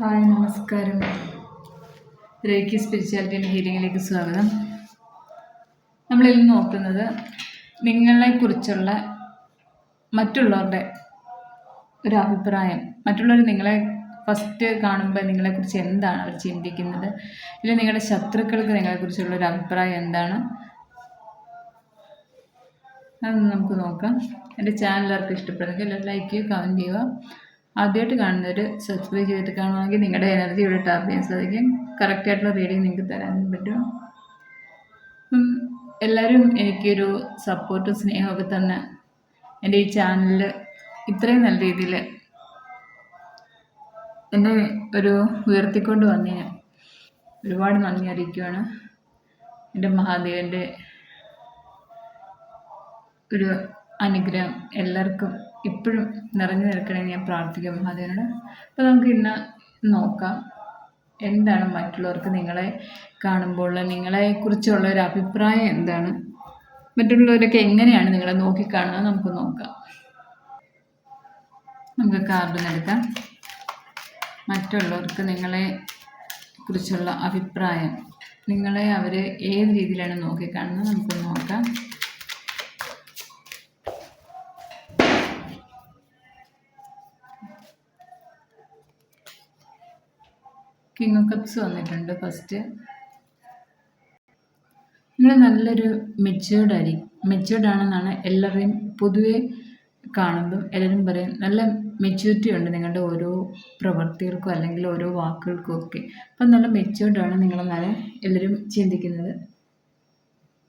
Hi നമസ്കാരം. Reiki spirituality and ഹീലിംഗിലേക്ക് സ്വാഗതം. നമ്മളിൽ നോക്കുന്നത് നിങ്ങളെക്കുറിച്ചുള്ള മറ്റുള്ളവരുടെ ഒരു അഭിപ്രായം. മറ്റുള്ളവർ നിങ്ങളെ ഫസ്റ്റ് കാണുമ്പോൾ നിങ്ങളെക്കുറിച്ച് എന്താണ് അവർ ചിന്തിക്കുന്നത്? ഇല്ലെങ്കിൽ നിങ്ങളുടെ ശത്രുക്കൾക്ക് നിങ്ങളെക്കുറിച്ചുള്ള ഒരു അഭിപ്രായം എന്താണ്? അത് നമുക്ക് നോക്കാം. എന്റെ ചാനൽ ആർക്കും ഇഷ്ടപ്പെടുന്നെങ്കിൽ ലൈക്ക് ചെയ്യുക കമന്റ് ചെയ്യുക. ആദ്യമായിട്ട് കാണുന്നവർ സബ്സ്ക്രൈബ് ചെയ്തിട്ട് കാണുവാണെങ്കിൽ നിങ്ങളുടെ എനർജി ഇവിടെ ടാപ്പ് ചെയ്യാൻ സാധിക്കും. കറക്റ്റായിട്ടുള്ള റീഡിങ് നിങ്ങൾക്ക് തരാൻ പറ്റും. എല്ലാവരും എനിക്കൊരു സപ്പോർട്ടും സ്നേഹമൊക്കെ തന്നെ എന്റെ ഈ ചാനലിൽ ഇത്രയും നല്ല രീതിയിൽ എന്നെ ഒരു ഉയർത്തിക്കൊണ്ട് വന്നതിന് ഒരുപാട് നന്ദി അറിയിക്കുകയാണ് എന്റെ മഹാദേവന്റെ ഒരു അനുഗ്രഹം എല്ലാവർക്കും ഇപ്പോഴും നിറഞ്ഞു നിൽക്കണേ ഞാൻ പ്രാർത്ഥിക്കും മഹാദേവനോട്. അപ്പോൾ നമുക്ക് ഇന്ന് നോക്കാം. എന്താണ് മറ്റുള്ളവർക്ക് നിങ്ങളെ കാണുമ്പോൾ നിങ്ങളെക്കുറിച്ചുള്ള ഒരു അഭിപ്രായം എന്താണ്? മറ്റുള്ളവരൊക്കെ എങ്ങനെയാണ് നിങ്ങളെ നോക്കിക്കാണുന്നത് നമുക്ക് നോക്കാം. നമുക്ക് കാർഡ് എടുക്കാം. മറ്റുള്ളവർക്ക് നിങ്ങളെ കുറിച്ചുള്ള അഭിപ്രായം നിങ്ങളെ അവർ ഏത് രീതിയിലാണ് നോക്കിക്കാണുന്നത് നമുക്ക് നോക്കാം. കിങ് കപ്സ് വന്നിട്ടുണ്ട് ഫസ്റ്റ് നിങ്ങൾ നല്ലൊരു മെച്ചേർഡ് അരി മെച്ചേർഡ് ആണെന്നാണ് എല്ലാവരെയും പൊതുവെ കാണുമ്പം എല്ലാവരും പറയും. നല്ല മെച്യൂരിറ്റി ഉണ്ട് നിങ്ങളുടെ ഓരോ പ്രവർത്തികൾക്കും അല്ലെങ്കിൽ ഓരോ വാക്കുകൾക്കും ഒക്കെ. അപ്പം നല്ല ആണ് നിങ്ങളെന്നാണ് എല്ലാവരും ചിന്തിക്കുന്നത്.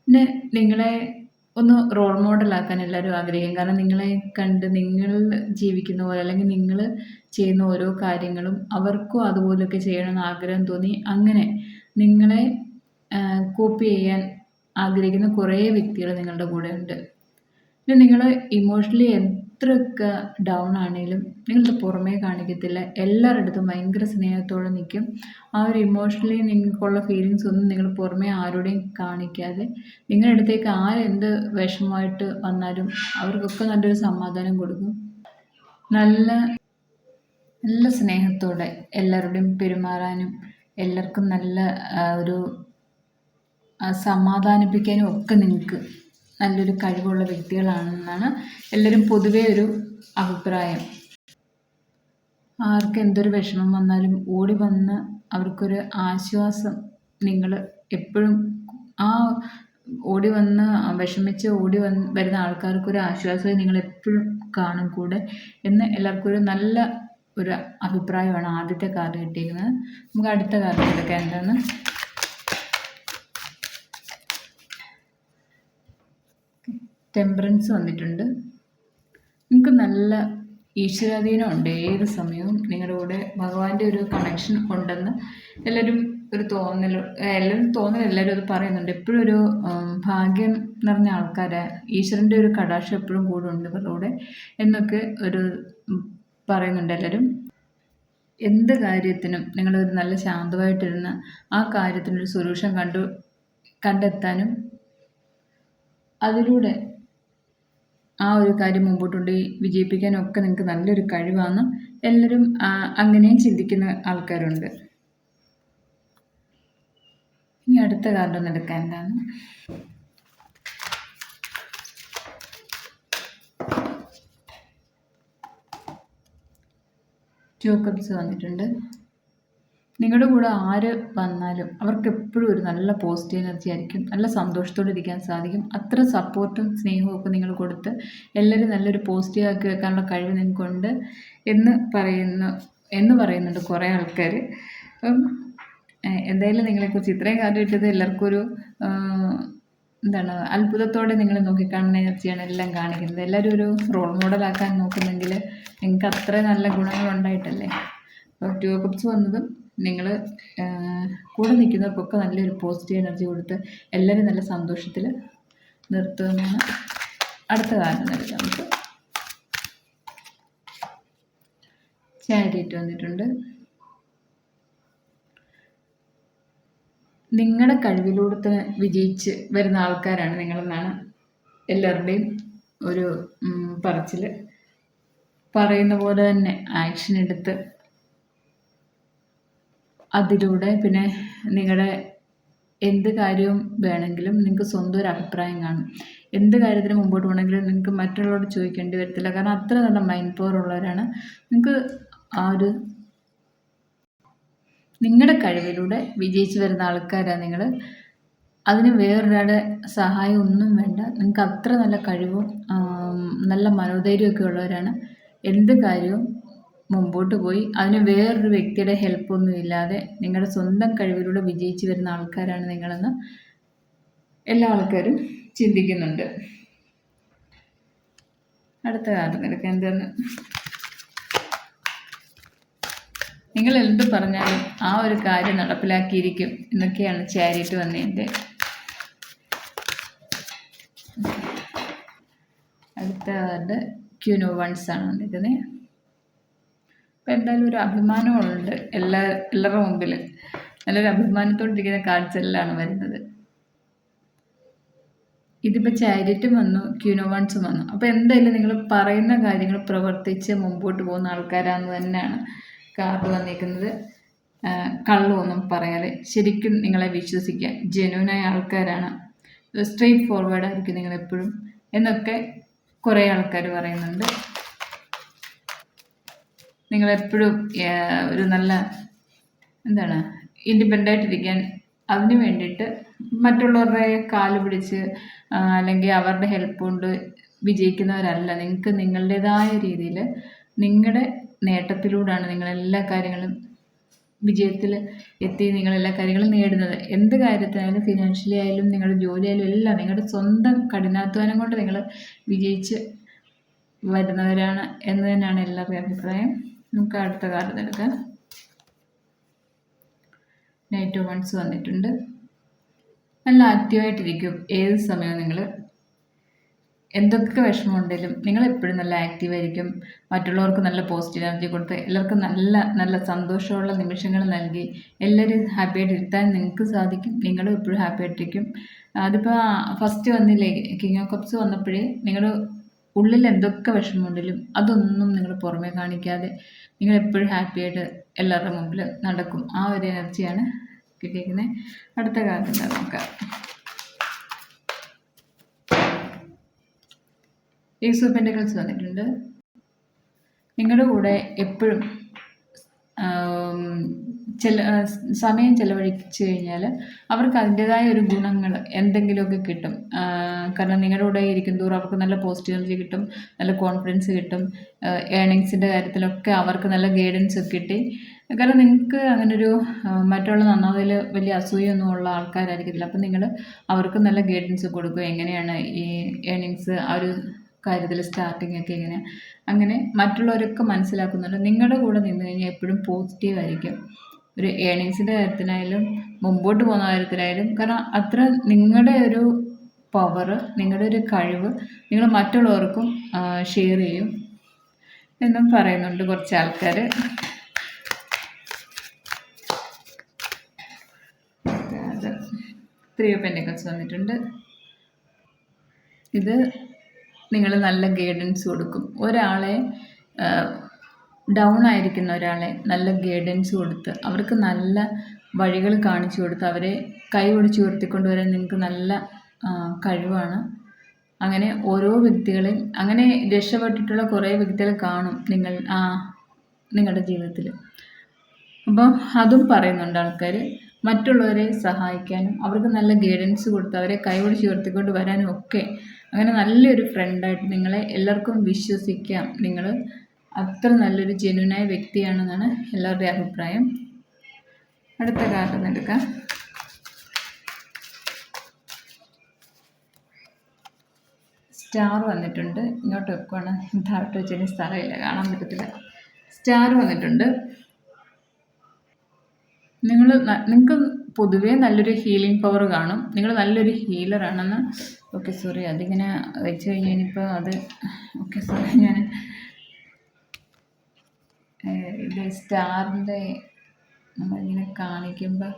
പിന്നെ നിങ്ങളെ ഒന്ന് റോൾ മോഡലാക്കാൻ എല്ലാവരും ആഗ്രഹിക്കും. കാരണം നിങ്ങളെ കണ്ട് നിങ്ങൾ ജീവിക്കുന്ന പോലെ അല്ലെങ്കിൽ നിങ്ങൾ ചെയ്യുന്ന ഓരോ കാര്യങ്ങളും അവർക്കും അതുപോലെയൊക്കെ ചെയ്യണമെന്ന് ആഗ്രഹം തോന്നി. അങ്ങനെ നിങ്ങളെ കോപ്പി ചെയ്യാൻ ആഗ്രഹിക്കുന്ന കുറേ വ്യക്തികൾ നിങ്ങളുടെ കൂടെ ഉണ്ട്. പിന്നെ നിങ്ങൾ ഇമോഷണലി എത്രയൊക്കെ ഡൗൺ ആണെങ്കിലും നിങ്ങളത് പുറമേ കാണിക്കത്തില്ല. എല്ലാവരുടെ ഭയങ്കര സ്നേഹത്തോടെ നിൽക്കും ആ ഒരു ഇമോഷണലി നിങ്ങൾക്കുള്ള ഫീലിങ്സ് ഒന്നും നിങ്ങൾ പുറമേ ആരോടെയും കാണിക്കാതെ നിങ്ങളുടെ അടുത്തേക്ക് ആരെന്ത് വിഷമമായിട്ട് വന്നാലും അവർക്കൊക്കെ നല്ലൊരു സമാധാനം കൊടുക്കും. നല്ല നല്ല സ്നേഹത്തോടെ എല്ലാവരുടെയും പെരുമാറാനും എല്ലാവർക്കും നല്ല ഒരു സമാധാനിപ്പിക്കാനും ഒക്കെ നിങ്ങൾക്ക് നല്ലൊരു കഴിവുള്ള വ്യക്തികളാണെന്നാണ് എല്ലാവരും പൊതുവേ ഒരു അഭിപ്രായം. ആർക്ക് എന്തൊരു വിഷമം വന്നാലും ഓടി വന്ന് അവർക്കൊരു ആശ്വാസം നിങ്ങൾ എപ്പോഴും ആ ഓടി വന്ന് വിഷമിച്ച് ഓടി വന്ന് വരുന്ന ആൾക്കാർക്കൊരു ആശ്വാസം നിങ്ങൾ എപ്പോഴും കാണും കൂടെ എന്ന് എല്ലാവർക്കും ഒരു നല്ല ഒരു അഭിപ്രായമാണ് ആദ്യത്തെ കാർഡ് കിട്ടിയിരിക്കുന്നത്. നമുക്ക് അടുത്ത കാർഡ് എടുക്കാം. എന്താണ്? ടെമ്പറൻസ് വന്നിട്ടുണ്ട്. നിങ്ങൾക്ക് നല്ല ഈശ്വരാധീനം ഉണ്ട് ഏത് സമയവും നിങ്ങളുടെ കൂടെ ഭഗവാന്റെ ഒരു കണക്ഷൻ ഉണ്ടെന്ന് എല്ലാവരും ഒരു തോന്നൽ എല്ലാവരും തോന്നൽ എല്ലാവരും അത് പറയുന്നുണ്ട്. എപ്പോഴും ഒരു ഭാഗ്യം നിറഞ്ഞ ആൾക്കാരെ. ഈശ്വരന്റെ ഒരു കടാക്ഷം എപ്പോഴും കൂടെ ഉണ്ട് ഇവരുടെ കൂടെ എന്നൊക്കെ ഒരു പറയുന്നുണ്ട് എല്ലാവരും എന്ത് കാര്യത്തിനും നിങ്ങളൊരു നല്ല ശാന്തമായിട്ടിരുന്ന് ആ കാര്യത്തിനൊരു സൊല്യൂഷൻ കണ്ടു കണ്ടെത്താനും അതിലൂടെ ആ ഒരു കാര്യം മുമ്പോട്ട് കൊണ്ട് വിജയിപ്പിക്കാനൊക്കെ നിങ്ങൾക്ക് നല്ലൊരു കഴിവാണ് എല്ലാവരും അങ്ങനെയും ചിന്തിക്കുന്ന ആൾക്കാരുണ്ട്. ഇനി അടുത്ത കാർഡ് ഒന്ന് എടുക്കാൻ എന്താണ്? വന്നിട്ടുണ്ട്. നിങ്ങളുടെ കൂടെ ആര് വന്നാലും അവർക്ക് എപ്പോഴും ഒരു നല്ല പോസിറ്റീവ് എനർജി ആയിരിക്കും. നല്ല സന്തോഷത്തോടെ ഇരിക്കാൻ സാധിക്കും. അത്ര സപ്പോർട്ടും സ്നേഹവും ഒക്കെ നിങ്ങൾ കൊടുത്ത് എല്ലാവരും നല്ലൊരു പോസിറ്റീവ് ആക്കി വെക്കാനുള്ള കഴിവ് നിങ്ങൾക്കുണ്ട് എന്ന് പറയുന്നു എന്ന് പറയുന്നുണ്ട് കുറേ ആൾക്കാർ എന്തായാലും നിങ്ങളെക്കുറിച്ച് ഇത്രയും കാര്യം ഇട്ടത് എല്ലാവർക്കും ഒരു എന്താണ് അത്ഭുതത്തോടെ നിങ്ങൾ നോക്കിക്കാണുന്ന എനർജിയാണ് എല്ലാം കാണിക്കുന്നത്. എല്ലാവരും ഒരു റോൾ മോഡലാക്കാൻ നോക്കുന്നെങ്കിൽ നിങ്ങൾക്ക് അത്ര നല്ല ഗുണങ്ങൾ ഉണ്ടായിട്ടല്ലേ അപ്പോൾ ടു കപ്സ് വന്നതും നിങ്ങൾ കൂടെ നിൽക്കുന്നവർക്കൊക്കെ നല്ലൊരു പോസിറ്റീവ് എനർജി കൊടുത്ത് എല്ലാവരും നല്ല സന്തോഷത്തിൽ നിർത്തുമെന്നാണ് അടുത്ത കാരണം നൽകാം നമുക്ക് ചാരിറ്റ് വന്നിട്ടുണ്ട്. നിങ്ങളുടെ കഴിവിലൂടെ തന്നെ വിജയിച്ച് വരുന്ന ആൾക്കാരാണ് നിങ്ങളെന്നാണ് എല്ലാവരുടെയും ഒരു പറച്ചിൽ പറയുന്ന പോലെ തന്നെ ആക്ഷൻ എടുത്ത് അതിലൂടെ പിന്നെ നിങ്ങളുടെ എന്ത് കാര്യവും വേണമെങ്കിലും നിങ്ങൾക്ക് സ്വന്തം ഒരു അഭിപ്രായം കാണും. എന്ത് കാര്യത്തിന് മുമ്പോട്ട് പോകണമെങ്കിലും നിങ്ങൾക്ക് മറ്റുള്ളവരോട് ചോദിക്കേണ്ടി വരത്തില്ല. കാരണം അത്ര നല്ല മൈൻഡ് പവർ ഉള്ളവരാണ്. നിങ്ങൾക്ക് ആ ഒരു നിങ്ങളുടെ കഴിവിലൂടെ വിജയിച്ചു വരുന്ന ആൾക്കാരാണ് നിങ്ങൾ അതിന് വേറൊരാളുടെ സഹായം ഒന്നും വേണ്ട. നിങ്ങൾക്ക് അത്ര നല്ല കഴിവും നല്ല മനോധൈര്യമൊക്കെ ഉള്ളവരാണ്. എന്ത് കാര്യവും മുമ്പോട്ട് പോയി. അതിന് വേറൊരു വ്യക്തിയുടെ ഹെൽപ്പൊന്നും ഇല്ലാതെ നിങ്ങളുടെ സ്വന്തം കഴിവിലൂടെ വിജയിച്ചു വരുന്ന ആൾക്കാരാണ് നിങ്ങളെന്ന് എല്ലാ ആൾക്കാരും ചിന്തിക്കുന്നുണ്ട്. അടുത്ത കാര്യം എടുക്കാൻ എന്തെന്ന്? നിങ്ങൾ എന്ത് പറഞ്ഞാലും ആ ഒരു കാര്യം നടപ്പിലാക്കിയിരിക്കും എന്നൊക്കെയാണ് ചാരിയിട്ട് വന്നതിന്റെ. അടുത്ത കാർഡ് ക്യൂനോ വൺസ് ആണ് വന്നിരിക്കുന്നത് അപ്പം എന്തായാലും ഒരു അഭിമാനമുണ്ട് എല്ലാ എല്ലാവരുടെ മുമ്പിൽ നല്ലൊരു അഭിമാനത്തോണ്ടിരിക്കുന്ന കാഴ്ചകളിലാണ് വരുന്നത്. ഇതിപ്പോൾ ചാരിറ്റും വന്നു ക്യൂനോ വൺസും വന്നു. അപ്പോൾ എന്തായാലും നിങ്ങൾ പറയുന്ന കാര്യങ്ങൾ പ്രവർത്തിച്ച് മുമ്പോട്ട് പോകുന്ന ആൾക്കാരാണെന്ന് തന്നെയാണ് കാർഡ് വന്നിരിക്കുന്നത് കള്ളൊന്നും പറയാതെ ശരിക്കും നിങ്ങളെ വിശ്വസിക്കുക ജെന്യൂനായ ആൾക്കാരാണ്. സ്ട്രെയിറ്റ് ഫോർവേഡ് ആയിരിക്കും നിങ്ങളെപ്പോഴും എന്നൊക്കെ കുറേ ആൾക്കാർ പറയുന്നുണ്ട്. നിങ്ങളെപ്പോഴും ഒരു നല്ല എന്താണ് ഇൻഡിപെൻഡന്റ് ആയിട്ടിരിക്കാൻ അതിന് വേണ്ടിയിട്ട് മറ്റുള്ളവരുടെ കാൽ പിടിച്ച് അല്ലെങ്കിൽ അവരുടെ ഹെൽപ്പ് കൊണ്ട് വിജയിക്കുന്നവരല്ല. നിങ്ങൾക്ക് നിങ്ങളുടേതായ രീതിയിൽ നിങ്ങളുടെ നേട്ടത്തിലൂടെയാണ് നിങ്ങൾ എല്ലാ കാര്യങ്ങളും വിജയത്തിൽ എത്തി നിങ്ങൾ എല്ലാ കാര്യങ്ങളും നേടുന്നത്. എന്ത് കാര്യത്തിനായാലും ഫിനാൻഷ്യലി ആയാലും നിങ്ങളുടെ ജോലി ആയാലും എല്ലാം നിങ്ങളുടെ സ്വന്തം കഠിനാധ്വാനം കൊണ്ട് നിങ്ങൾ വിജയിച്ച് വരുന്നവരാണ് എന്ന് തന്നെയാണ് എല്ലാവരുടെയും അഭിപ്രായം. നമുക്ക് അടുത്ത കാർഡ് എടുക്കാം. നൈറ്റ് വൺസ് വന്നിട്ടുണ്ട്. നല്ല ആക്റ്റീവായിട്ടിരിക്കും ഏത് സമയവും നിങ്ങൾ എന്തൊക്കെ വിഷമമുണ്ടെങ്കിലും നിങ്ങൾ എപ്പോഴും നല്ല ആക്റ്റീവായിരിക്കും മറ്റുള്ളവർക്ക് നല്ല പോസിറ്റീവ് എനർജി കൊടുത്ത് എല്ലാവർക്കും നല്ല നല്ല സന്തോഷമുള്ള നിമിഷങ്ങൾ നൽകി എല്ലാവരും ഹാപ്പി ആയിട്ട് ഇരുത്താൻ നിങ്ങൾക്ക് സാധിക്കും. നിങ്ങളും എപ്പോഴും ഹാപ്പി ആയിട്ടിരിക്കും. അതിപ്പോൾ ഫസ്റ്റ് വന്നില്ലേ? കിങ് ഓഫ് കപ്സ് വന്നപ്പോഴേ നിങ്ങൾ ഉള്ളിൽ എന്തൊക്കെ വിഷമമുണ്ടെങ്കിലും അതൊന്നും നിങ്ങൾ പുറമേ കാണിക്കാതെ നിങ്ങൾ എപ്പോഴും ഹാപ്പി ആയിട്ട് എല്ലാവരുടെ മുമ്പിൽ നടക്കും. ആ ഒരു എനർജിയാണ് കിട്ടിയിരിക്കുന്നത് അടുത്ത കാലത്ത് എന്താ ഈ ഓഫ് പെന്റക്കിൾസ് വന്നിട്ടുണ്ട്. നിങ്ങളുടെ കൂടെ എപ്പോഴും ചില സമയം ചിലവഴിച്ച് കഴിഞ്ഞാൽ അവർക്ക് അതിന്റെതായ ഒരു ഗുണങ്ങൾ എന്തെങ്കിലുമൊക്കെ കിട്ടും. കാരണം നിങ്ങളുടെ കൂടെ ഇരിക്കും തോറും അവർക്ക് നല്ല പോസിറ്റീവ് എനർജി കിട്ടും നല്ല കോൺഫിഡൻസ് കിട്ടും. ഏണിങ്സിന്റെ കാര്യത്തിലൊക്കെ അവർക്ക് നല്ല ഗൈഡൻസ് കിട്ടി. കാരണം നിങ്ങൾക്ക് അങ്ങനൊരു മറ്റുള്ള നന്നാവതിൽ വലിയ അസൂയൊന്നും ഉള്ള ആൾക്കാരായിരിക്കത്തില്ല. അപ്പം നിങ്ങൾ അവർക്ക് നല്ല ഗൈഡൻസ് കൊടുക്കും. എങ്ങനെയാണ് ഈ ഏണിങ്സ് ആ ഒരു കാര്യത്തിൽ സ്റ്റാർട്ടിങ് ഒക്കെ ഇങ്ങനെ. അങ്ങനെ മറ്റുള്ളവരൊക്കെ മനസ്സിലാക്കുന്നുണ്ട്. നിങ്ങളുടെ കൂടെ നിന്ന് കഴിഞ്ഞാൽ എപ്പോഴും പോസിറ്റീവ് ആയിരിക്കും. ഒരു ഏണിങ്സിന്റെ കാര്യത്തിനായാലും മുമ്പോട്ട് പോകുന്ന കാര്യത്തിലായാലും കാരണം അത്ര നിങ്ങളുടെ ഒരു പവർ നിങ്ങളുടെ ഒരു കഴിവ് നിങ്ങൾ മറ്റുള്ളവർക്കും ഷെയർ ചെയ്യും എന്നും പറയുന്നുണ്ട് കുറച്ച് ആൾക്കാർ ത്രീ പെൻഡിക്കൽസ് വന്നിട്ടുണ്ട്. ഇത് നിങ്ങൾ നല്ല ഗൈഡൻസ് കൊടുക്കും. ഒരാളെ ഡൗൺ ആയിരിക്കുന്ന ഒരാളെ നല്ല ഗൈഡൻസ് കൊടുത്ത് അവർക്ക് നല്ല വഴികൾ കാണിച്ചു കൊടുത്ത് അവരെ കൈ പിടിച്ച് ഉയർത്തിക്കൊണ്ടുവരാൻ നിങ്ങൾക്ക് നല്ല കഴിവാണ്. അങ്ങനെ ഓരോ വ്യക്തികളെ അങ്ങനെ രക്ഷപ്പെട്ടിട്ടുള്ള കുറേ വ്യക്തികളെ കാണും നിങ്ങൾ ആ നിങ്ങളുടെ ജീവിതത്തിൽ അപ്പം അതും പറയുന്നുണ്ട് ആൾക്കാർ മറ്റുള്ളവരെ സഹായിക്കാനും അവർക്ക് നല്ല ഗൈഡൻസ് കൊടുത്ത് അവരെ കൈ പിടിച്ച് ഉയർത്തിക്കൊണ്ട് വരാനും ഒക്കെ അങ്ങനെ നല്ലൊരു ഫ്രണ്ടായിട്ട് നിങ്ങളെ എല്ലാവർക്കും വിശ്വസിക്കാം. നിങ്ങൾ അത്ര നല്ലൊരു ജെന്യൂനായ വ്യക്തിയാണെന്നാണ് എല്ലാവരുടെയും അഭിപ്രായം. അടുത്ത കാർഡ് എടുക്കാം. സ്റ്റാർ വന്നിട്ടുണ്ട്. ഇങ്ങോട്ട് വെക്കുവാണ്. താഴോട്ട് വെച്ചതിന് സ്ഥലമില്ല. കാണാൻ പറ്റത്തില്ല. സ്റ്റാർ വന്നിട്ടുണ്ട്. നിങ്ങൾ നിങ്ങൾക്ക് പൊതുവേ നല്ലൊരു ഹീലിംഗ് പവർ കാണും. നിങ്ങൾ നല്ലൊരു ഹീലറാണെന്ന് ഓക്കെ സോറി അതിങ്ങനെ വെച്ച് കഴിഞ്ഞപ്പോൾ അത് ഓക്കെ സോറി ഞാൻ ഇത് സ്റ്റാറിന്റെ നമ്മളിങ്ങനെ കാണിക്കുമ്പോൾ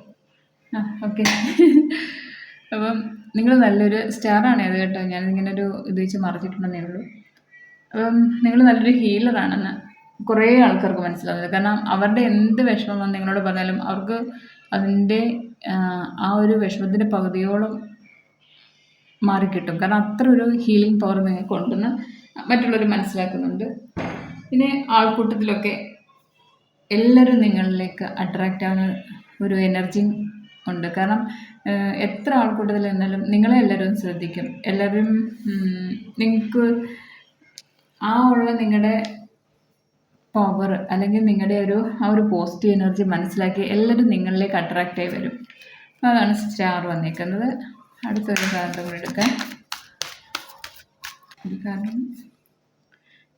ആ ഓക്കെ അപ്പം നിങ്ങൾ നല്ലൊരു സ്റ്റാറാണ് അത് കേട്ടോ. ഞാനിങ്ങനെ ഒരു ഇത് വെച്ച് മറിച്ചിട്ടുണ്ടെന്നേ ഉള്ളൂ. അപ്പം നിങ്ങൾ നല്ലൊരു ഹീലറാണെന്ന് കുറേ ആൾക്കാർക്ക് മനസ്സിലാവുന്നത് കാരണം അവരുടെ എന്ത് വിഷമം നിങ്ങളോട് പറഞ്ഞാലും അവർക്ക് അതിന്റെ ആ ഒരു വിഷമത്തിന്റെ പകുതിയോളം മാറിക്കിട്ടും. കാരണം അത്ര ഒരു ഹീലിംഗ് പവർ നിങ്ങൾക്ക് ഉണ്ടെന്ന് മറ്റുള്ളവർ മനസ്സിലാക്കുന്നുണ്ട്. പിന്നെ ആൾക്കൂട്ടത്തിലൊക്കെ എല്ലാവരും നിങ്ങളിലേക്ക് അട്രാക്റ്റ് ആവുന്ന ഒരു എനർജി ഉണ്ട്. കാരണം എത്ര ആൾക്കൂട്ടത്തിൽ നിന്നാലും നിങ്ങളെ എല്ലാവരും ശ്രദ്ധിക്കും. എല്ലാവരും നിങ്ങൾക്ക് ആ ഉള്ള നിങ്ങളുടെ പവർ അല്ലെങ്കിൽ നിങ്ങളുടെ ഒരു ആ ഒരു പോസിറ്റീവ് എനർജി മനസ്സിലാക്കി എല്ലാവരും നിങ്ങളിലേക്ക് അട്രാക്റ്റ് ആയി വരും. അതാണ് സ്റ്റാർ വന്നേക്കുന്നത്. അടുത്തൊരു കാർഡ് കൂടെ എടുക്കാം. ഒരു കാർഡ്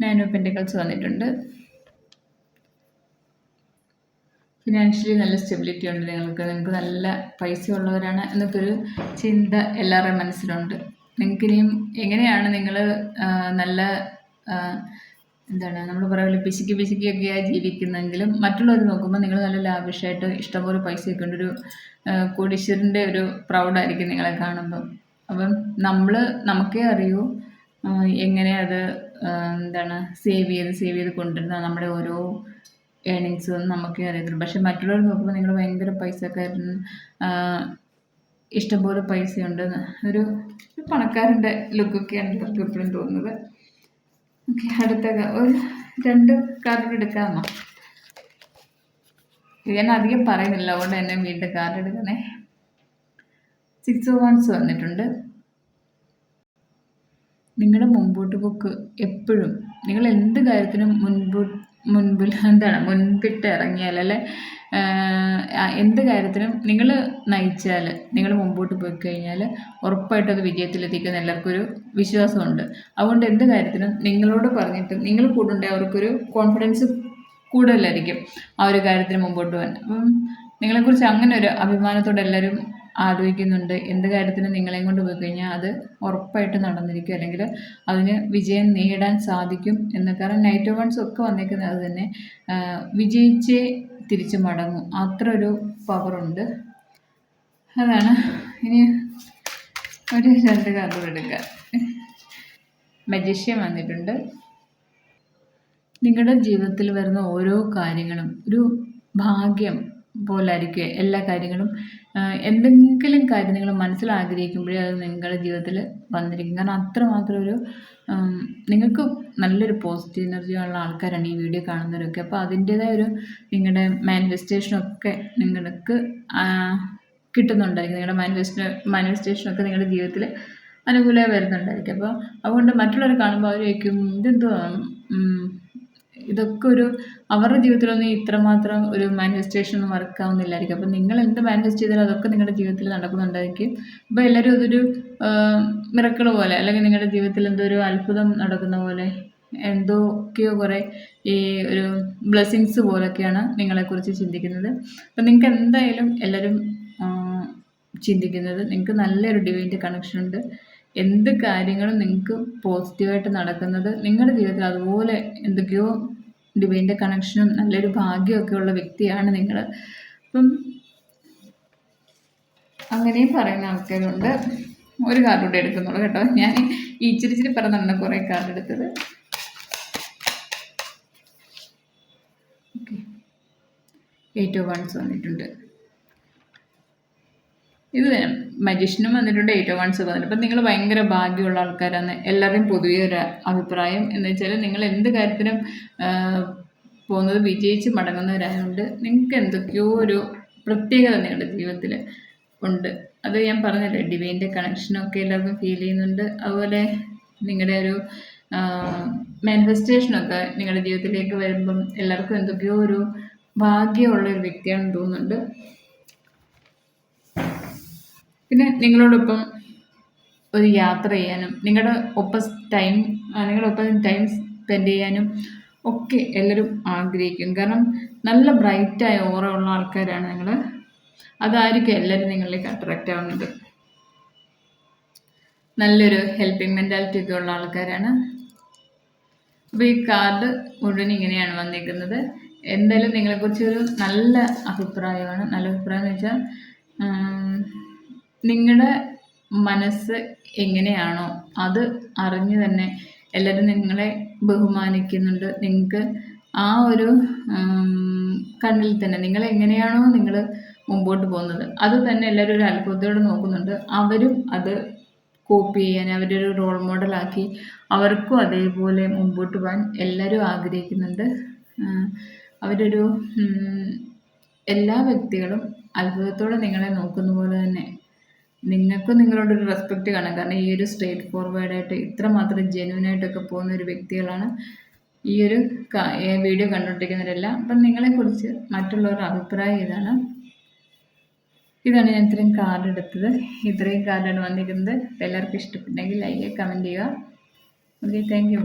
നയൻ ഓഫ് പെന്റിക്കൽസ് വന്നിട്ടുണ്ട്. ഫിനാൻഷ്യലി നല്ല സ്റ്റെബിലിറ്റി ഉണ്ട് നിങ്ങൾക്ക്. നിങ്ങൾക്ക് നല്ല പൈസ ഉള്ളവരാണ് എന്നൊക്കെ ചിന്ത എല്ലാവരുടെയും മനസ്സിലുണ്ട്. നിങ്ങൾക്കിനിയും എങ്ങനെയാണ് നിങ്ങൾ നല്ല എന്താണ്? നമ്മൾ പറയുമല്ലോ പിശുക്കി ആയി ജീവിക്കുന്നെങ്കിലും മറ്റുള്ളവർ നോക്കുമ്പോൾ നിങ്ങൾ നല്ല ലാവിഷായിട്ട് ഇഷ്ടംപോലെ പൈസയൊക്കെ ഉണ്ട് ഒരു കോടീശ്വരന്റെ ഒരു പ്രൗഡായിരിക്കും നിങ്ങളെ കാണുമ്പം. അപ്പം നമ്മൾ നമുക്കേ അറിയൂ എങ്ങനെ അത് എന്താണ് സേവ് ചെയ്ത് സേവ് ചെയ്ത് കൊണ്ടുവരുന്ന നമ്മുടെ ഓരോ ഏണിങ്സും നമുക്കേ അറിയത്തുള്ളൂ. പക്ഷെ മറ്റുള്ളവർ നോക്കുമ്പോൾ നിങ്ങൾ ഭയങ്കര പൈസക്കാരൻ ഇഷ്ടംപോലെ പൈസയുണ്ട്. ഒരു പണക്കാരന്റെ ലുക്കൊക്കെയാണ് ഇവർക്ക് എപ്പോഴും തോന്നുന്നത്. ഓക്കെ അടുത്ത ഒരു രണ്ട് കാർഡ് എടുക്കാമോ? ഞാൻ അധികം പറയുന്നില്ല അതുകൊണ്ട് തന്നെ വീണ്ടും കാർഡ് എടുക്കണേ. സിക്സ് ഓ വൺസ് വന്നിട്ടുണ്ട്. നിങ്ങളുടെ മുമ്പോട്ട് പോക്ക് എപ്പോഴും. നിങ്ങൾ എന്ത് കാര്യത്തിനും മുൻപ് മുൻപിൽ എന്താണ് മുൻപിട്ട് ഇറങ്ങിയാൽ അല്ലെ? എന്ത് കാര്യത്തിനും നിങ്ങൾ നയിച്ചാൽ നിങ്ങൾ മുമ്പോട്ട് പോയി കഴിഞ്ഞാൽ ഉറപ്പായിട്ടും അത് വിജയത്തിലെത്തിക്കുന്ന എല്ലാവർക്കും ഒരു വിശ്വാസമുണ്ട്. അതുകൊണ്ട് എന്ത് കാര്യത്തിനും നിങ്ങളോട് പറഞ്ഞിട്ടും നിങ്ങൾ കൂടുണ്ടെ അവർക്കൊരു കോൺഫിഡൻസ് കൂടുതലായിരിക്കും ആ ഒരു കാര്യത്തിന് മുമ്പോട്ട് പോകാൻ. അപ്പം നിങ്ങളെക്കുറിച്ച് അങ്ങനെ ഒരു അഭിമാനത്തോടെ എല്ലാവരും ആലോചിക്കുന്നുണ്ട്. എന്ത് കാര്യത്തിനും നിങ്ങളെയും കൊണ്ട് പോയി കഴിഞ്ഞാൽ അത് ഉറപ്പായിട്ട് നടന്നിരിക്കും. അല്ലെങ്കിൽ അതിന് വിജയം നേടാൻ സാധിക്കും എന്ന്. കാരണം നൈറ്റ് വൺസ് ഒക്കെ വന്നേക്കുന്നത് അത് തന്നെ വിജയിച്ച് തിരിച്ചു മടങ്ങും. അത്ര ഒരു പവറുണ്ട് അതാണ്. ഇനി ഒരു രണ്ട് കാർഡ് എടുക്കുക മജീഷ്യൻ വന്നിട്ടുണ്ട്. നിങ്ങളുടെ ജീവിതത്തിൽ വരുന്ന ഓരോ കാര്യങ്ങളും ഒരു ഭാഗ്യം പോലായിരിക്കും എല്ലാ കാര്യങ്ങളും എന്തെങ്കിലും കാര്യം നിങ്ങൾ മനസ്സിൽ ആഗ്രഹിക്കുമ്പോഴേ അത് നിങ്ങളുടെ ജീവിതത്തിൽ വന്നിരിക്കും. കാരണം അത്രമാത്രം ഒരു നിങ്ങൾക്ക് നല്ലൊരു പോസിറ്റീവ് എനർജി ഉള്ള ആൾക്കാരാണ് ഈ വീഡിയോ കാണുന്നവരൊക്കെ. അപ്പോൾ അതിന്റേതായ ഒരു നിങ്ങളുടെ മാനിഫെസ്റ്റേഷനൊക്കെ നിങ്ങൾക്ക് കിട്ടുന്നുണ്ടായിരിക്കും. നിങ്ങളുടെ മാനിഫെസ്റ്റ് മാനിഫെസ്റ്റേഷനൊക്കെ നിങ്ങളുടെ ജീവിതത്തിൽ അനുകൂലമായി വരുന്നുണ്ടായിരിക്കും. അപ്പോൾ അതുകൊണ്ട് മറ്റുള്ളവർ കാണുമ്പോൾ അവർ ചോദിക്കും ഇതെന്തോ ഇതൊക്കെ ഒരു അവരുടെ ജീവിതത്തിലൊന്നും ഇത്രമാത്രം ഒരു മാനിഫെസ്റ്റേഷൻ ഒന്നും മറക്കാവുന്നില്ലായിരിക്കും അപ്പം നിങ്ങൾ എന്ത് മാനിഫെസ്റ്റ് ചെയ്താലും അതൊക്കെ നിങ്ങളുടെ ജീവിതത്തിൽ നടക്കുന്നുണ്ടായിരിക്കും. അപ്പോൾ എല്ലാവരും അതൊരു മിറക്കൾ പോലെ അല്ലെങ്കിൽ നിങ്ങളുടെ ജീവിതത്തിൽ എന്തോ ഒരു അത്ഭുതം നടക്കുന്ന പോലെ എന്തൊക്കെയോ കുറേ ഈ ഒരു ബ്ലെസ്സിങ്സ് പോലൊക്കെയാണ് നിങ്ങളെക്കുറിച്ച് ചിന്തിക്കുന്നത്. അപ്പം നിങ്ങൾക്ക് എന്തായാലും എല്ലാവരും ചിന്തിക്കുന്നത് നിങ്ങൾക്ക് നല്ലൊരു ഡിവൈന്റെ കണക്ഷൻ ഉണ്ട്. എന്ത് കാര്യങ്ങളും നിങ്ങൾക്ക് പോസിറ്റീവായിട്ട് നടക്കുന്നത് നിങ്ങളുടെ ജീവിതത്തിൽ അതുപോലെ എന്തൊക്കെയോ ഡിവൈന്റെ കണക്ഷനും നല്ലൊരു ഭാഗ്യമൊക്കെ ഉള്ള വ്യക്തിയാണ് നിങ്ങൾ. അപ്പം അങ്ങനെയും പറയുന്ന ആൾക്കാരുണ്ട്. ഒരു കാർഡ് കൂടെ എടുക്കുന്നുള്ളൂ കേട്ടോ. ഞാൻ ഈ ഇച്ചിരി ഇച്ചിരി പറഞ്ഞാണ് കുറേ കാർഡ് എടുത്തത്. ഓക്കെ എയ്റ്റ് വൺസ് വന്നിട്ടുണ്ട്. ഇത് മജീഷ്യനും വന്നിട്ടുണ്ട് ഏറ്റവും വൺസ് വന്നിട്ടുണ്ട്. അപ്പം നിങ്ങൾ ഭയങ്കര ഭാഗ്യമുള്ള ആൾക്കാരാണ്. എല്ലാവരുടെയും പൊതുവെ ഒരു അഭിപ്രായം എന്ന് വെച്ചാൽ നിങ്ങൾ എന്ത് കാര്യത്തിനും പോകുന്നത് വിജയിച്ച് മടങ്ങുന്നവരായതുകൊണ്ട് നിങ്ങൾക്ക് എന്തൊക്കെയോ ഒരു പ്രത്യേകത നിങ്ങളുടെ ജീവിതത്തിൽ ഉണ്ട്. അത് ഞാൻ പറഞ്ഞല്ലോ ഡിവൈന്റെ കണക്ഷനൊക്കെ എല്ലാവർക്കും ഫീൽ ചെയ്യുന്നുണ്ട്. അതുപോലെ നിങ്ങളുടെ ഒരു മാനിഫെസ്റ്റേഷനൊക്കെ നിങ്ങളുടെ ജീവിതത്തിലേക്ക് വരുമ്പം എല്ലാവർക്കും എന്തൊക്കെയോ ഒരു ഭാഗ്യമുള്ള ഒരു വ്യക്തിയാണെന്ന് തോന്നുന്നുണ്ട്. പിന്നെ നിങ്ങളോടൊപ്പം ഒരു യാത്ര ചെയ്യാനും നിങ്ങളുടെ ഒപ്പം ടൈം നിങ്ങളുടെ ഒപ്പം ടൈം സ്പെൻഡ് ചെയ്യാനും ഒക്കെ എല്ലാവരും ആഗ്രഹിക്കും. കാരണം നല്ല ബ്രൈറ്റായ ഓറ ഉള്ള ആൾക്കാരാണ് നിങ്ങൾ അതായിരിക്കും എല്ലാവരും നിങ്ങളിലേക്ക് അട്രാക്റ്റ് ആവുന്നത്. നല്ലൊരു ഹെൽപ്പിംഗ് മെന്റാലിറ്റി ഒക്കെ ഉള്ള ആൾക്കാരാണ്. അപ്പോൾ ഈ കാർഡ് മുഴുവൻ ഇങ്ങനെയാണ് വന്നിരിക്കുന്നത്. എന്തായാലും നിങ്ങളെക്കുറിച്ചൊരു നല്ല അഭിപ്രായമാണ്. നല്ല അഭിപ്രായം എന്ന് വെച്ചാൽ നിങ്ങളുടെ മനസ്സ് എങ്ങനെയാണോ അത് അറിഞ്ഞു തന്നെ എല്ലാവരും നിങ്ങളെ ബഹുമാനിക്കുന്നുണ്ട്. നിങ്ങൾക്ക് ആ ഒരു കണ്ണിൽ തന്നെ നിങ്ങൾ എങ്ങനെയാണോ നിങ്ങൾ മുമ്പോട്ട് പോകുന്നത് അത് തന്നെ എല്ലാവരും ഒരു അത്ഭുതത്തോടെ നോക്കുന്നുണ്ട്. അവരും അത് കോപ്പി ചെയ്യാൻ ഒരു റോൾ മോഡലാക്കി അവർക്കും അതേപോലെ മുമ്പോട്ട് പോകാൻ എല്ലാവരും ആഗ്രഹിക്കുന്നുണ്ട്. അവരൊരു എല്ലാ വ്യക്തികളും അത്ഭുതത്തോടെ നിങ്ങളെ നോക്കുന്ന പോലെ തന്നെ നിങ്ങൾക്കും നിങ്ങളോടൊരു റെസ്പെക്റ്റ് കാണാം. കാരണം ഈ ഒരു സ്ട്രേറ്റ് ഫോർവേഡായിട്ട് ജെന്യൂൻ ആയിട്ടൊക്കെ പോകുന്ന ഒരു വ്യക്തികളാണ് ഈ ഒരു വീഡിയോ കണ്ടുകൊണ്ടിരിക്കുന്നവരെല്ലാം. അപ്പം നിങ്ങളെക്കുറിച്ച് മറ്റുള്ളവരുടെ അഭിപ്രായം ഇതാണ്. ഇതാണ് ഞാൻ ഇത്രയും കാർഡ് എടുത്തത്. ഇത്രയും കാർഡാണ് വന്നിരിക്കുന്നത്. എല്ലാവർക്കും ഇഷ്ടപ്പെട്ടെങ്കിൽ ലൈക്ക് കമന്റ് ചെയ്യുക. Okay thank you